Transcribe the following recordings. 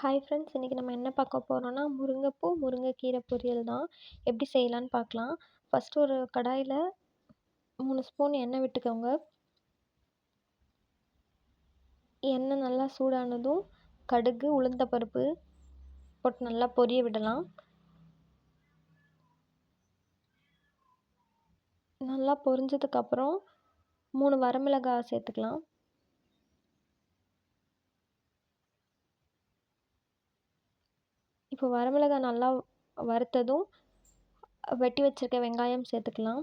Hi friends இன்றைக்கி நம்ம என்ன பார்க்க போகிறோன்னா முருங்கைப்பூ முருங்கைக்கீரை பொரியல் தான். எப்படி செய்யலான்னு பார்க்கலாம். ஃபஸ்ட்டு ஒரு கடாயில் மூணு ஸ்பூன் எண்ணெய் விட்டுக்கோங்க. எண்ணெய் நல்லா சூடானதும் கடுகு உளுந்த பருப்பு போட்டு நல்லா பொரிய விடலாம். நல்லா பொரிஞ்சதுக்கப்புறம் மூணு வரமிளகாய் சேர்த்துக்கலாம். இப்போ வரமிளகாய் நல்லா வறுத்ததும் வெட்டி வச்சுருக்க வெங்காயம் சேர்த்துக்கலாம்.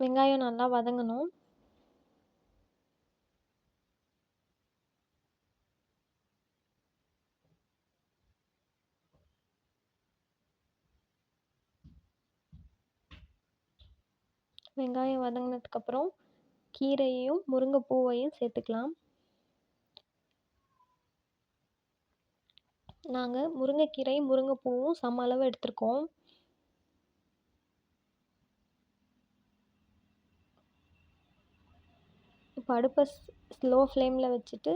வெங்காயம் நல்லா வதங்கணும். வெங்காயம் வதங்கினதுக்கப்புறம் கீரையையும் முருங்கைப்பூவையும் சேர்த்துக்கலாம். நாங்கள் முருங்கைக்கீரை முருங்கைப்பூவும் சம அளவு எடுத்திருக்கோம். இப்போ அடுப்பை ஸ்லோ ஃப்ளேமில் வச்சுட்டு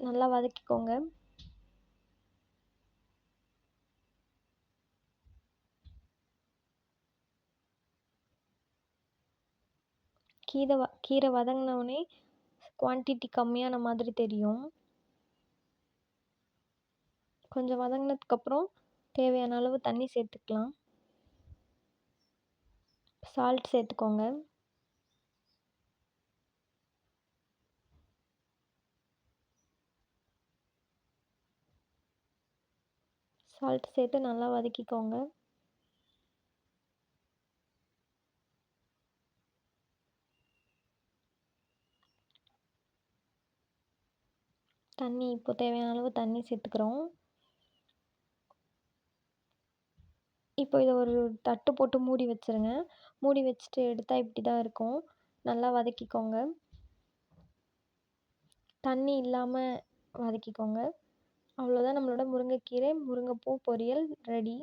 நல்லா வதக்கிக்கோங்க. கீரை வ கீரை வதங்கினோடனே குவான்டிட்டி கம்மியான மாதிரி தெரியும். கொஞ்சம் வதங்கினதுக்கப்புறம் தேவையான அளவு தண்ணி சேர்த்துக்கலாம். சால்ட் சேர்த்துக்கோங்க. சால்ட் சேர்த்து நல்லா வதக்கிக்கோங்க. தண்ணி இப்போ தேவையான அளவு தண்ணி சேர்த்துக்கிறோம். இப்போ இதை ஒரு தட்டு போட்டு மூடி வச்சுருங்க. மூடி வச்சுட்டு எடுத்தால் இப்படி தான் இருக்கும். நல்லா வதக்கிக்கோங்க. தண்ணி இல்லாமல் வதக்கிக்கோங்க. அவ்வளோதான் நம்மளோட முருங்கைக்கீரை முருங்கைப்பூ பொரியல் ரெடி.